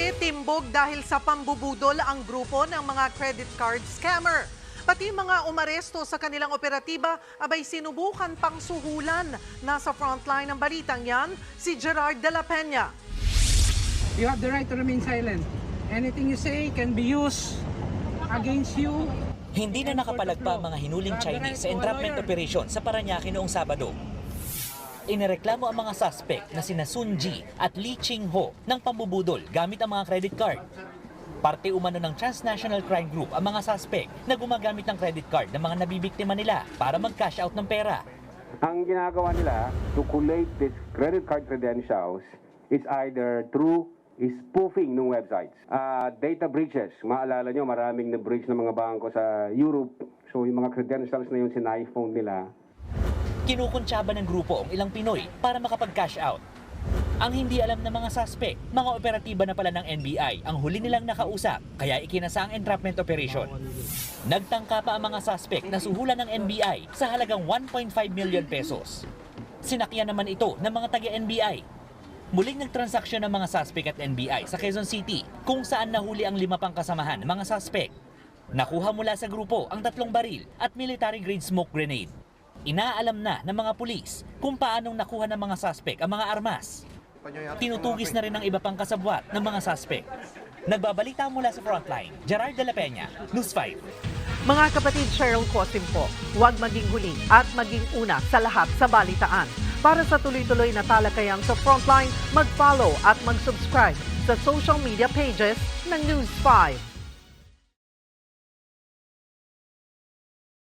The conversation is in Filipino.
Malaki timbog dahil sa pambubudol ang grupo ng mga credit card scammer. Pati mga umaresto sa kanilang operatiba abay sinubukan pang suhulan. Nasa frontline ng balitang yan, si Gerard de la Peña. You have the right to remain silent. Anything you say can be used against you. Hindi na nakapalagpa ang mga hinuling Chinese sa entrapment operation sa Paranaque noong Sabado. Inireklamo ang mga suspect na sina Sun Ji at Lee Ching Ho ng pambubudol gamit ang mga credit card. Parte umano ng transnational crime group ang mga suspect na gumagamit ng credit card ng mga nabibiktima nila para mag-cash out ng pera. Ang ginagawa nila to collate this credit card credentials is either through spoofing ng websites. Ah, data breaches. Maalala nyo, maraming na-breach ng mga bangko sa Europe. So yung mga credentials na yun, sina-iPhone nila. Kinukuntsaba ng grupo ang ilang Pinoy para makapag-cash out. Ang hindi alam ng mga suspect, mga operatiba na pala ng NBI ang huli nilang nakausap, kaya ikinasa ang entrapment operation. Nagtangka pa ang mga suspect na suhulan ng NBI sa halagang 1.5 million pesos. Sinakyan naman ito ng mga taga-NBI. Muling nagtransaksyon ng mga suspect at NBI sa Quezon City kung saan nahuli ang lima pang kasamahan ng mga suspect. Nakuha mula sa grupo ang tatlong baril at military-grade smoke grenade. Inaalam na ng mga pulis kung paanong nakuha ng mga suspect ang mga armas. Tinutugis na rin ng iba pang kasabwat ng mga suspect. Nagbabalita mula sa frontline, Gerard de la Peña, News 5. Mga kapatid Cheryl Cosim po, huwag maging huli at maging una sa lahat sa balitaan. Para sa tuloy-tuloy na talakayang sa Frontline, mag-follow at mag-subscribe sa social media pages ng News 5.